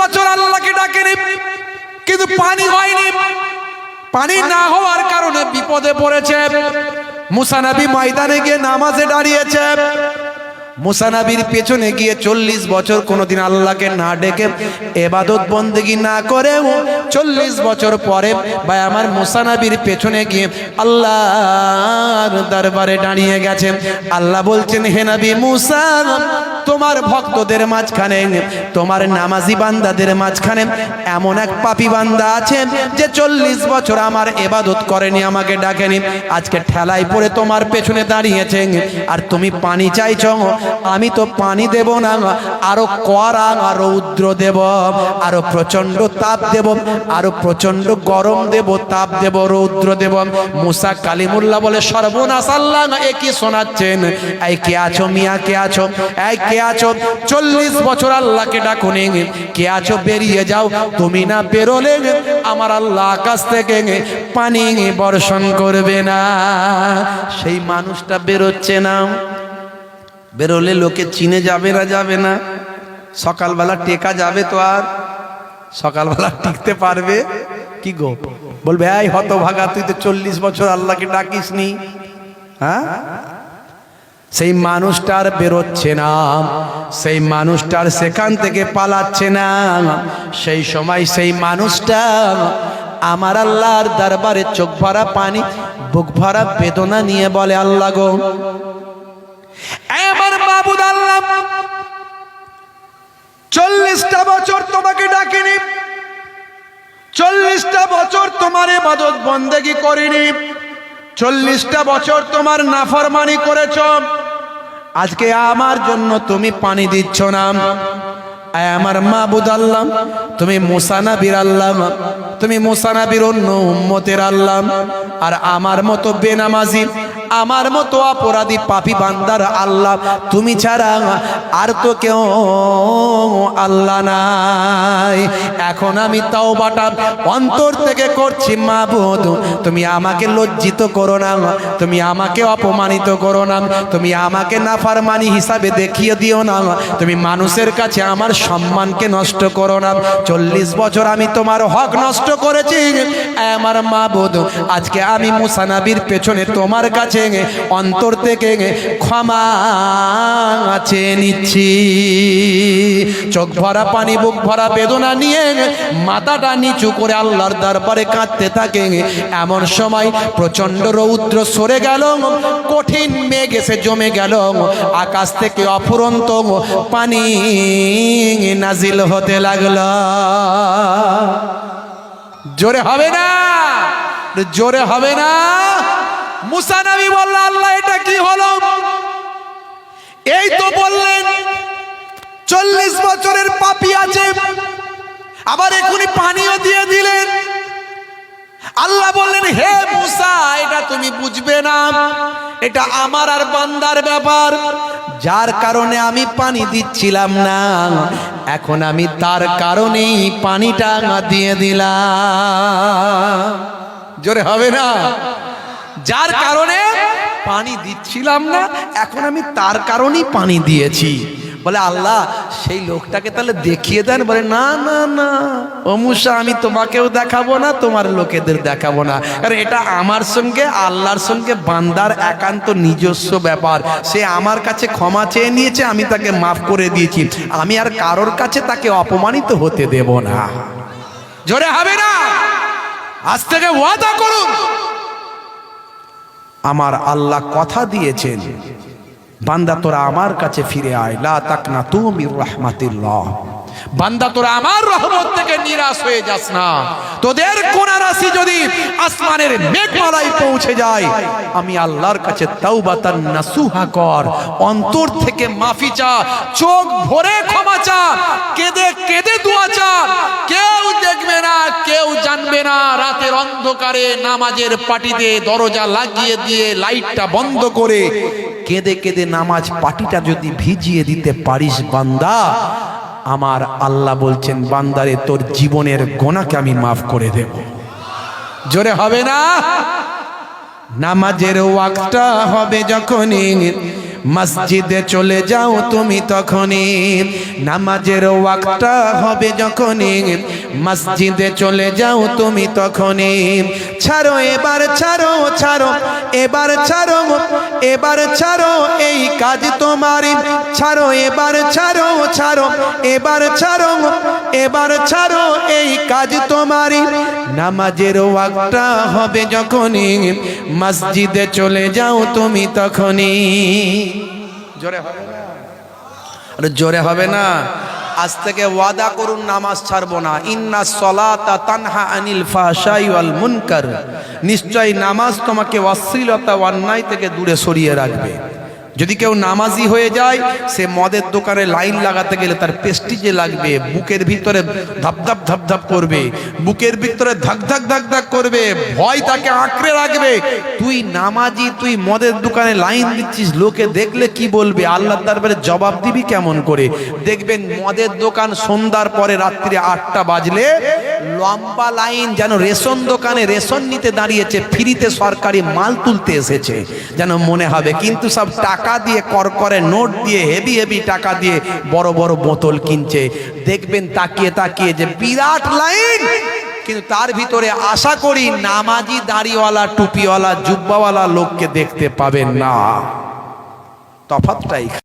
বছর আল্লাহকে ডাকেনি, কিন্তু পানি হয়নি। পানি না হওয়ার কারণে বিপদে পড়েছে। মুসানাবি ময়দানে গিয়ে নামাজে দাঁড়িয়েছে। মুসানাবির পেছনে গিয়ে চল্লিশ বছর কোনোদিন আল্লাহকে না ডেকে এবাদত বন্দেগি না করেও চল্লিশ বছর পরে ভাই আমার মুসানাবির পেছনে গিয়ে আল্লাহ দরবারে দাঁড়িয়ে গেছে। আল্লাহ বলছেন হেনাবি নবী মুসা তোমার ভক্তদের মাঝখানে, তোমার নামাজি বান্দাদের মাঝখানে এমন এক পাপি বান্দা আছে যে চল্লিশ বছর আমার এবাদত করেনি, আমাকে ডাকেনি, আজকে ঠেলায় পড়ে তোমার পেছনে দাঁড়িয়েছে। আর তুমি পানি চাইছ, আমি তো পানি দেব না, আরও করা আরও উদ্র দেব, আরও প্রচণ্ড তাপ দেব, আরও প্রচণ্ড গরম দেব, তাপ দেব, রৌদ্র দেব। মুসা কালিমুল্লাহ বলে, সর্বনাশ আল্লাহ এ কি শোনাচ্ছেন? এই কে আছো, মিয়া কে আছো? এই কে আছো? চল্লিশ বছর আল্লাহকে ডাকুনি। কে আছো? বেরিয়ে যাও। তুমি না বেরোলে আমার আল্লাহ আকাশ থেকে পানি বর্ষণ করবে না। সেই মানুষটা বেরোচ্ছে না। বেরোলে লোকে চিনে যাবে না যাবে না। সকালবেলা টেকা যাবে তো আর। সকালবেলা টিকতে পারবে? কি গো? বলবে, এই হতভাগা, তুই তো চল্লিশ বছর আল্লাহকে ডাকিস নি হ্যাঁ? সেই মানুষটার বেরোচ্ছে না, সেই মানুষটার সেখান থেকে পালাচ্ছে না। সেই সময় সেই মানুষটা আমার আল্লাহর দরবারে চোখ ভরা পানি, বুক ভরা বেদনা নিয়ে বলে, আল্লাহ গো আমার মাবুদ আল্লাহ, চল্লিশটা বছর তোমাকে ডাকিনি, চল্লিশটা বছর তোমার এবাদত বন্দেগি করিনি, চল্লিশটা বছর তোমার নাফরমানি করেছ আজকে আমার জন্য তুমি পানি দিচ্ছ না। আমার মা আল্লাহ, তুমি মুসানাবির আল্লাহ, তুমি মুসানাবির অন্য উম্মতের আল্লাম আর আমার মতো বেনামাজি আমার মতো অপরাধী পাপি বান্দার আল্লাহ তুমি ছাড়া আর তো কেউ আল্লাহ নাই। এখন আমি তাও বাটা অন্তর থেকে করছি, মাবুদ। তুমি আমাকে লজ্জিত করো না, তুমি আমাকে অপমানিত করো না, তুমি আমাকে নাফারমানি হিসাবে দেখিয়ে দিও না। তুমি মানুষের কাছে আমার সম্মানকে নষ্ট করো না। চল্লিশ বছর আমি তোমার হক নষ্ট করেছি। আমার মাবুদ, আজকে আমি মুসানাবির পেছনে তোমার কাছে অন্তর থেকে ক্ষমা চেয়ে নিচ্ছি। চোখ ভরা পানি, বুক ভরা বেদনা নিয়ে মাথাটা নিচু করে আল্লাহর দরবারে কাঁদতে থাকে। এমন সময় প্রচণ্ড রৌদ্র সরে গেল, কঠিন মেঘ এসে জমে গেল। আকাশ থেকে অফুরন্ত পানি নাজিল হতে লাগল। জোরে হবে না? জোরে হবে না? মুসা নবী বলল, আল্লাহ, এটা কি হলো? এই তো বললেন, চল্লিশ বছরের পাপি আছে। আবার এখনই পানিও দিয়ে দিলেন। আল্লাহ বললেন, হে মুসা, এটা তুমি বুঝবে না। এটা আমার আর বান্দার ব্যাপার। যার কারণে আমি পানি দিচ্ছিলাম না, এখন আমি তার কারণেই পানিটা দিয়ে দিলাম। জোরে হবে না? যার কারণে পানি দিচ্ছিলাম না এখন আমি তার কারণেই পানি দিয়েছি। বলে আল্লাহ সেই লোকটাকে তাহলে দেখিয়ে দেন। বলে না না না অমুষা আমি তোমাকেও দেখাবো না তোমার লোকেদের দেখাবো না। কারণ এটা আমার সঙ্গে আল্লাহর সঙ্গে বান্দার একান্ত নিজস্ব ব্যাপার। সে আমার কাছে ক্ষমা চেয়ে নিয়েছে আমি তাকে মাফ করে দিয়েছি। আমি আর কারোর কাছে তাকে অপমানিত হতে দেব না। জোরে হবে না? আজ থেকে ওয়াদা করুন। আমার আল্লাহ কথা দিয়েছেন। বান্দা তোরা আমার কাছে ফিরে আয়। লা তাকনা তুমি রহমাতিল্লাহ। বান্দা, তোরা আমার রহমত থেকে নিরাশ হয়ে যাস না। তোদের কোন রাশি যদি আসমানের মেঘমালায় পৌঁছে যায়, আমি আল্লাহর কাছে তাওবাতান নাসুহা কর। অন্তর থেকে মাফি চা, চোখ ভরে ক্ষমা চা, কেঁদে কেঁদে দোয়া চা। কেউ দেখবে না, কেউ জানবে না, রাতের অন্ধকারে নামাজের পাটিতে দরজা লাগিয়ে দিয়ে লাইটটা বন্ধ করে কেঁদে কেঁদে নামাজ পাটিটা যদি ভিজিয়ে দিতে পারিস বান্দা আমার আল্লাহ বলছেন, বান্দারে, তোর জীবনের গোনাকে আমি মাফ করে দেব। জোরে হবে না? নামাজের ওয়াক্তটা হবে যখনই, মসজিদে চলে যাও তুমি তখনই। নামাজের ওয়াক্তটা হবে যখনই, মসজিদে চলে যাও তুমি তখনই। ছাড়ো, এবার ছাড়ো ছাড়ো, এবার ছাড়ো এবার ছাড়ো এই কাজ তোমারই ছাড়ো, এবার ছাড়ো ছাড়ো, এবার ছাড়ো এবার ছাড়ো এই কাজ তোমারই নামাজের ওয়াক্তটা হবে যখনই, মসজিদে চলে যাও তুমি তখনই। জোরে হবে না? জোরে হবে না। আজ থেকে ওয়াদা করুন, নামাজ ছাড়বো না। ইন্না সলাতা তানহা আনিল ফাহশাই ওয়াল মুনকার। নিশ্চয় নামাজ তোমাকে অশ্লীলতা, অন্যায় থেকে দূরে সরিয়ে রাখবে। যদি কেউ নামাজি হয়ে যায়, সে মদের দোকানে লাইন লাগাতে গেলে তার পেস্টিজে লাগবে, বুকের ভিতরে ধাপধাপ ধাপধাপ করবে, বুকের ভিতরে ধাক ধাক ধাক ধাক করবে, ভয় তাকে আঁকড়ে রাখবে। তুই নামাজি, তুই মদের দোকানে লাইন দিচ্ছিস, লোকে দেখলে কি বলবে? আল্লাহ দরবারে জবাব দিবি কেমন করে? দেখবেন মদের দোকান সন্ধ্যার পরে রাত্রি আটটা বাজলে লম্বা লাইন যেন রেশন দোকানে রেশন নিতে দাঁড়িয়েছে, ফ্রিতে সরকারি মাল তুলতে এসেছে, যেন মনে হবে। কিন্তু সব টাকা দিয়ে কর করে নোট দিয়ে, হেভি হেভি টাকা দিয়ে বড় বড় বোতল কিনছে। দেখবেন তাকিয়ে তাকিয়ে যে বিরাট লাইন! কিন্তু তার ভিতরে আশা করি নামাজি দাড়িওয়ালা, টুপিওয়ালা, জুব্বাওয়ালা লোককে দেখতে পাবেন না। তফাতটাই